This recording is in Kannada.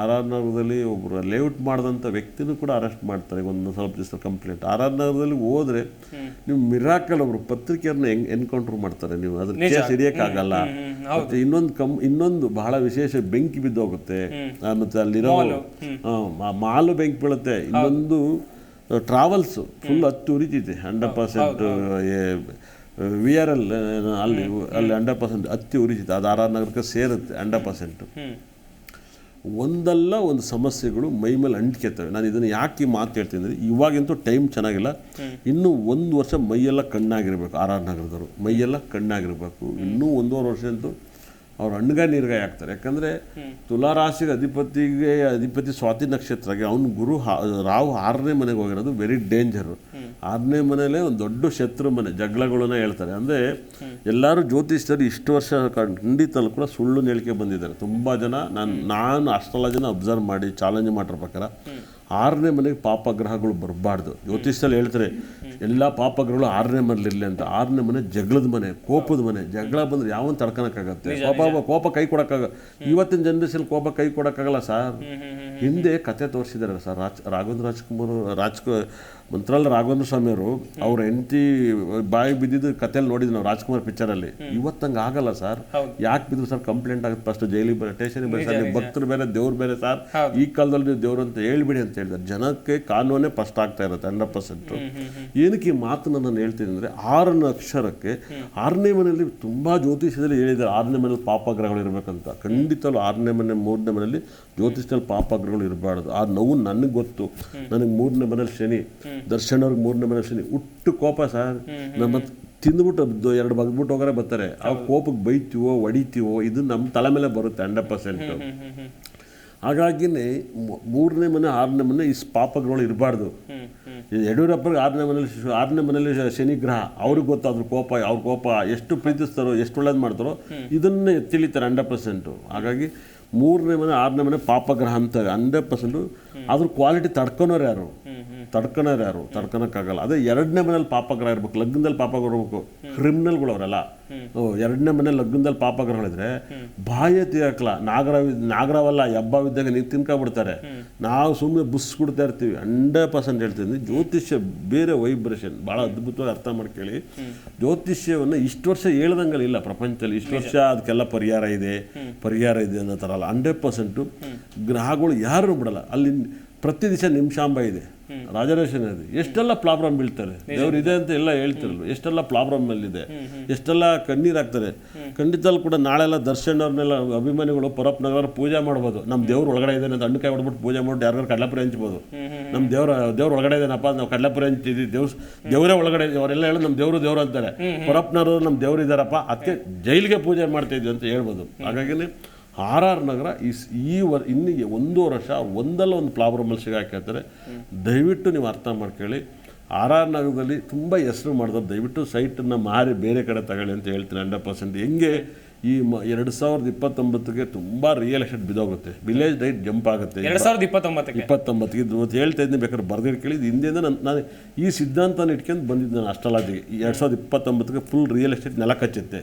ಆರ್ ಆರ್ ನಗರದಲ್ಲಿ ಒಬ್ಬರು ಲೇಔಟ್ ಮಾಡಿದಂಥ ವ್ಯಕ್ತಿನೂ ಕೂಡ ಅರೆಸ್ಟ್ ಮಾಡ್ತಾರೆ ಒಂದು ಸ್ವಲ್ಪ ದಿವಸ ಕಂಪ್ಲೇಂಟ್. ಆರ್ ಆರ್ ನಗರದಲ್ಲಿ ಹೋದ್ರೆ ನೀವು ಮಿರಾಕಲ್ ಒಬ್ಬರು ಪತ್ರಿಕೆಯನ್ನ ಹೆಂಗ್ ಎನ್ಕೌಂಟರ್ ಮಾಡ್ತಾರೆ ನೀವು. ಅದ್ರ ಕೇಸ್ ಹಿಡಿಯೋಕ್ಕಾಗಲ್ಲ ಮತ್ತೆ ಇನ್ನೊಂದು ಕಂ ಇನ್ನೊಂದು ಬಹಳ ವಿಶೇಷ ಬೆಂಕಿ ಬಿದ್ದೋಗುತ್ತೆ. ಮತ್ತು ಅಲ್ಲಿರೋ ಮಾಲು. ಬೆಂಕಿ ಬೀಳುತ್ತೆ. ಇನ್ನೊಂದು ಟ್ರಾವೆಲ್ಸ್ ಫುಲ್ ಹತ್ತು ಉರಿತೈತೆ hundred percent V R L ಅಲ್ಲಿ ಅಲ್ಲಿ ಹಂಡ್ರೆಡ್ ಪರ್ಸೆಂಟ್ ಹತ್ತಿ ಉರಿತಿದೆ. ಅದು ಆರ್ ಆರ್ ನಗರಕ್ಕೆ ಸೇರುತ್ತೆ ಹಂಡ್ರೆಡ್ ಪರ್ಸೆಂಟ್ ಒಂದಲ್ಲ ಒಂದು ಸಮಸ್ಯೆಗಳು ಮೈ ಮೇಲೆ ಅಂಟ್ಕೊತವೆ ನಾನು ಇದನ್ನು ಯಾಕೆ ಈ ಮಾತು ಹೇಳ್ತೀನಿ ಅಂದರೆ ಇವಾಗಂತೂ ಟೈಮ್ ಚೆನ್ನಾಗಿಲ್ಲ. ಇನ್ನೂ ಒಂದು ವರ್ಷ ಮೈಯೆಲ್ಲ ಕಣ್ಣಾಗಿರಬೇಕು ಆರ್ ಆರ್ ನಗರದವರು. ಮೈಯೆಲ್ಲ ಕಣ್ಣಾಗಿರಬೇಕು. ಇನ್ನೂ ಒಂದೂವರೆ ವರ್ಷ ಅಂತೂ ಅವ್ರು ಅಣ್ಣಗ ನೀರ್ಗಾಯ ಆಗ್ತಾರೆ. ಯಾಕಂದರೆ ತುಲಾರಾಶಿಗೆ ಅಧಿಪತಿಗೆ ಅಧಿಪತಿ ಸ್ವಾತಿ ನಕ್ಷತ್ರಕ್ಕೆ ಅವ್ನ ಗುರು ಹಾ- ಆರನೇ ಮನೆಗೆ ಹೋಗಿರೋದು ವೆರಿ ಡೇಂಜರು ಆರನೇ ಮನೇಲೆ ಒಂದು ದೊಡ್ಡ ಶತ್ರು ಮನೆ ಜಗಳಗಳನ್ನ ಹೇಳ್ತಾರೆ. ಅಂದರೆ ಎಲ್ಲರೂ ಜ್ಯೋತಿಷ್ಯರು ಇಷ್ಟು ವರ್ಷ ಖಂಡಿತಲ್ಲೂ ಕೂಡ ಸುಳ್ಳು ಹೇಳಿಕೆ ಬಂದಿದ್ದಾರೆ. ತುಂಬ ಜನ ನಾನು ನಾನು ಅಷ್ಟೆಲ್ಲ ಜನ ಅಬ್ಸರ್ವ್ ಮಾಡಿ ಚಾಲೆಂಜ್ ಮಾಡಿರೋ ಪ್ರಕಾರ ಆರನೇ ಮನೆಗೆ ಪಾಪಗ್ರಹಗಳು ಬರಬಾರ್ದು. ಜ್ಯೋತಿಷ್ಯದಲ್ಲಿ ಹೇಳ್ತಾರೆ ಎಲ್ಲ ಪಾಪಗಳು ಆರನೇ ಮನೇಲಿರಲಿ ಅಂತ. ಆರನೇ ಮನೆ ಜಗಳದ ಮನೆ ಕೋಪದ ಮನೆ. ಜಗಳ ಬಂದ್ರೆ ಯಾವನ್ ತಡ್ಕೊಳಕ್ಕಾಗತ್ತೆ ಕೋಪ ಕೋಪ ಕೈ ಕೊಡೋಕ್ಕಾಗಲ್ಲ ಇವತ್ತಿನ ಜನರೇಷನ್ ಕೋಪ ಕೈ ಕೊಡೋಕ್ಕಾಗಲ್ಲ ಸರ್. ಹಿಂದೆ ಕತೆ ತೋರಿಸಿದ್ದಾರೆ ಸರ್. ರಾಜ್ ರಾಘವೇಂದ್ರ ರಾಜ್ಕುಮಾರ್ ರಾಜ್ ಮಂತ್ರಾಲ ರಾಘವೇಂದ್ರ ಸ್ವಾಮಿಯವರು ಅವ್ರ ಹೆಂಡತಿ ಬಾಯಿ ಬಿದ್ದಿದ್ದು ಕತೆಯಲ್ಲಿ ನೋಡಿದ್ವಿ ನಾವು ರಾಜ್ಕುಮಾರ್ ಪಿಕ್ಚರಲ್ಲಿ ಇವತ್ತಂಗೆ ಆಗಲ್ಲ ಸರ್. ಯಾಕೆ ಬಿದ್ರು ಸರ್ ಕಂಪ್ಲೇಂಟ್ ಆಗುತ್ತೆ ಫಸ್ಟ್ ಜೈಲಿಗೆ ಬೇರೆ ಸ್ಟೇಷನ್ಗೆ ಬೇರೆ ಸರ್. ನೀವು ಭಕ್ತರು ಬೇರೆ ದೇವ್ರು ಬೇರೆ ಸರ್. ಈ ಕಾಲದಲ್ಲಿ ನೀವು ದೇವ್ರು ಅಂತ ಹೇಳ್ಬಿಡಿ ಅಂತ ಹೇಳಿದ್ದಾರೆ ಜನಕ್ಕೆ ಕಾನೂನೇ ಫಸ್ಟ್ ಆಗ್ತಾ ಇರುತ್ತೆ ಹಂಡ್ರೆಡ್ ಪರ್ಸೆಂಟ್. ಏನಕ್ಕೆ ಈ ಮಾತು ನಾನು ಹೇಳ್ತೀನಿ ಅಂದರೆ ಆರನೇ ಅಕ್ಷರಕ್ಕೆ ಆರನೇ ಮನೆಯಲ್ಲಿ ತುಂಬಾ ಜ್ಯೋತಿಷ್ಯದಲ್ಲಿ ಹೇಳಿದ್ದಾರೆ, ಆರನೇ ಮನೆಯಲ್ಲಿ ಪಾಪಗ್ರಹಗಳು ಇರಬೇಕಂತ. ಖಂಡಿತಲು ಆರನೇ ಮನೆ, ಮೂರನೇ ಮನೆಯಲ್ಲಿ ಜ್ಯೋತಿಷ್ಯದಲ್ಲಿ ಪಾಪಗ್ರಹಗಳು ಇರಬಾರ್ದು. ಆ ನೋವು ನನಗೆ ಗೊತ್ತು. ನನಗೆ ಮೂರನೇ ಮನೇಲಿ ಶನಿ ದರ್ಶನ್ ಅವ್ರಿಗೆ ಮೂರನೇ ಮನೇಲಿ ಶನಿ, ಹುಟ್ಟು ಕೋಪ ಸರ್ ನಮ್ಮ ತಿಂದ್ಬಿಟ್ಟು ಎರಡು ಬಗ್ಬಿಟ್ಟು ಹೋಗಾರೆ ಬರ್ತಾರೆ. ಆ ಕೋಪಕ್ಕೆ ಬೈತೀವೋ, ಹೊಡಿತೀವೋ, ಇದು ನಮ್ಮ ತಲೆ ಮೇಲೆ ಬರುತ್ತೆ ಹಂಡ್ರೆಡ್ ಪರ್ಸೆಂಟ್ ಹಾಗಾಗಿನೇ ಮೂರನೇ ಮನೆ ಆರನೇ ಮನೆ ಈ ಪಾಪಗಳು ಇರಬಾರ್ದು. ಯಡಿಯೂರಪ್ಪಗೆ ಆರನೇ ಮನೇಲಿ ಆರನೇ ಮನೇಲಿ ಶ- ಶನಿ ಗ್ರಹ ಅವ್ರಿಗೆ ಗೊತ್ತಾದ್ರು ಕೋಪ ಅವ್ರ ಕೋಪ ಎಷ್ಟು ಪ್ರೀತಿಸ್ತಾರೋ ಎಷ್ಟು ಒಳ್ಳೇದು ಮಾಡ್ತಾರೋ ಇದನ್ನೇ ತಿಳಿತಾರೆ ಹಂಡ್ರೆಡ್ ಪರ್ಸೆಂಟು. ಹಾಗಾಗಿ ಮೂರನೇ ಮನೆ ಆರನೇ ಮನೆ ಪಾಪಗ್ರಹ ಅಂತಾರೆ ಹಂಡ್ರೆಡ್ ಪರ್ಸೆಂಟು. ಅದ್ರ ಕ್ವಾಲಿಟಿ ತಡ್ಕೊಳೋರು ಯಾರು? ತಡ್ಕೊಳೋರು ಯಾರು? ತಡ್ಕೊಳಕ್ಕಾಗಲ್ಲ ಅದೇ ಎರಡನೇ ಮನೇಲಿ ಪಾಪಗ್ರಹ ಇರ್ಬೇಕು. ಲಗ್ನದಲ್ಲಿ ಪಾಪಗ್ರಹ ಇರ್ಬೇಕು. ಕ್ರಿಮಿನಲ್ಗಳು ಅವರೆಲ್ಲ ಎರಡನೇ ಮನೇಲಿ ಲಗ್ನದಲ್ಲಿ ಪಾಪಗ್ರಹಗಳಿದ್ರೆ ಬಾಯ ತಿಳಕಲ್ಲ ನಾಗರ ನಾಗರವಲ್ಲ ಹಬ್ಬ ಹಬ್ಬವಿದ್ದಾಗ ನೀವು ತಿನ್ಕೊಂಬಿಡ್ತಾರೆ. ನಾವು ಸುಮ್ಮನೆ ಬುಸ್ ಕೊಡ್ತಾ ಇರ್ತೀವಿ. ಹಂಡ್ರೆಡ್ ಪರ್ಸೆಂಟ್ ಹೇಳ್ತೀನಿ ಜ್ಯೋತಿಷ್ಯ ಬೇರೆ ವೈಬ್ರೇಷನ್. ಭಾಳ ಅದ್ಭುತವಾಗಿ ಅರ್ಥ ಮಾಡ್ಕೇಳಿ. ಜ್ಯೋತಿಷ್ಯವನ್ನು ಇಷ್ಟು ವರ್ಷ ಹೇಳ್ದಂಗಲ್ಲ ಇಲ್ಲ ಪ್ರಪಂಚದಲ್ಲಿ. ಇಷ್ಟು ವರ್ಷ ಅದಕ್ಕೆಲ್ಲ ಪರಿಹಾರ ಇದೆ. ಪರಿಹಾರ ಇದೆ ಅನ್ನೋ ಥರ ಅಲ್ಲ. ಹಂಡ್ರೆಡ್ ಪರ್ಸೆಂಟು ಗ್ರಹಗಳು ಯಾರು ಬಿಡಲ್ಲ. ಅಲ್ಲಿ ಪ್ರತಿ ದಿವಸ ನಿಮಿಷಾಂಬ ಇದೆ. ರಾಜರೇಷನ್ ಇದೆ ಎಷ್ಟೆಲ್ಲ ಪ್ರಾಬ್ಲಮ್ ಬೀಳ್ತಾರೆ? ದೇವ್ರು ಇದೆ ಅಂತ ಎಲ್ಲ ಹೇಳ್ತಿರಲ್ಲ ಎಷ್ಟೆಲ್ಲ ಪ್ರಾಬ್ಲಮ್ ಅಲ್ಲಿದೆ? ಎಷ್ಟೆಲ್ಲ ಕಣ್ಣೀರು ಹಾಕ್ತಾರೆ? ಖಂಡಿತಲ್ಲಿ ಕೂಡ ನಾಳೆಲ್ಲ ದರ್ಶನ್ ಅವ್ರನ್ನೆಲ್ಲ ಅಭಿಮಾನಿಗಳು ಪರಪ್ನಗರ ಪೂಜೆ ಮಾಡ್ಬೋದು. ನಮ್ಮ ದೇವ್ರ ಒಳಗಡೆ ಇದೆ ಅಂತ ಹಣ್ಣುಕಾಯಿ ಹೊಡ್ಬಿಟ್ಟು ಪೂಜೆ ಮಾಡಿ ಯಾರು ಕಡಲೆಪುರಿ ಹಂಚ್ಬೋದು. ನಮ್ಮ ದೇವ್ರ ದೇವ್ರ ಒಳಗಡೆ ಇದೇನಪ್ಪ ನಾವು ಕಡಲೆಪುರಿ ಹಂಚಿದ್ವಿ ದೇವ್ರ ದೇವರೇ ಒಳಗಡೆ ಇದೆ. ಅವರೆಲ್ಲ ಹೇಳೋದು ನಮ್ಮ ದೇವರು ದೇವ್ರು ಅಂತಾರೆ. ಪರಪ್ನವರು ನಮ್ಮ ದೇವ್ರು ಇದ್ದಾರಪ್ಪ. ಅದಕ್ಕೆ ಜೈಲಿಗೆ ಪೂಜೆ ಮಾಡ್ತಾ ಇದ್ವಿ ಅಂತ ಹೇಳ್ಬೋದು. ಹಾಗಾಗಿ ಆರ್ ಆರ್ ನಗರ ಈ ವರ್ ಇನ್ನಿಗೆ ಒಂದು ವರ್ಷ ಒಂದಲ್ಲ ಒಂದು ಪ್ರಾಬ್ಲಮಲ್ಲಿ ಸಿಗಾಕಿರ್ತಾರೆ ದಯವಿಟ್ಟು ನೀವು ಅರ್ಥ ಮಾಡ್ಕೊಳ್ಳಿ. ಆರ್ ಆರ್ ನಗರದಲ್ಲಿ ತುಂಬ ಹೆಸರು ಮಾಡಿದ್ರೆ ದಯವಿಟ್ಟು ಸೈಟನ್ನು ಮಾರಿ ಬೇರೆ ಕಡೆ ತಗೊಳ್ಳಿ ಅಂತ ಹೇಳ್ತೀನಿ ಹಂಡ್ರೆಡ್ ಪರ್ಸೆಂಟ್. ಹೆಂಗೆ ಈ ಮ ಎರಡು ಸಾವಿರದ ಇಪ್ಪತ್ತೊಂಬತ್ತಿಗೆ ತುಂಬ ರಿಯಲ್ ಎಸ್ಟೇಟ್ ಬಿದೋಗುತ್ತೆ. ವಿಲೇಜ್ ರೈಟ್ ಜಂಪ್ ಆಗುತ್ತೆ. ಎರಡು ಸಾವಿರದ ಇಪ್ಪತ್ತೊಂಬತ್ತು ಇಪ್ಪತ್ತೊಂಬತ್ತಿಗೆ. ಇವತ್ತು ಹೇಳ್ತಾ ಇದ್ದೀನಿ ಬೇಕಾದ್ರೆ ಬರ್ದಿಟ್ಕೊಳ್ಳಿ ಇದು ಹಿಂದೆಯಿಂದ ನಾನು ನಾನು ಈ ಸಿದ್ಧಾಂತನ ಇಟ್ಕೊಂಡು ಬಂದಿದ್ದು ನಾನು ಅಷ್ಟಲಾಜಿಗೆ ಎರಡು ಸಾವಿರದ ಇಪ್ಪತ್ತೊಂಬತ್ತಿಗೆ ಫುಲ್ ರಿಯಲ್ ಎಸ್ಟೇಟ್ ನೆಲ ಕಚ್ಚುತ್ತೆ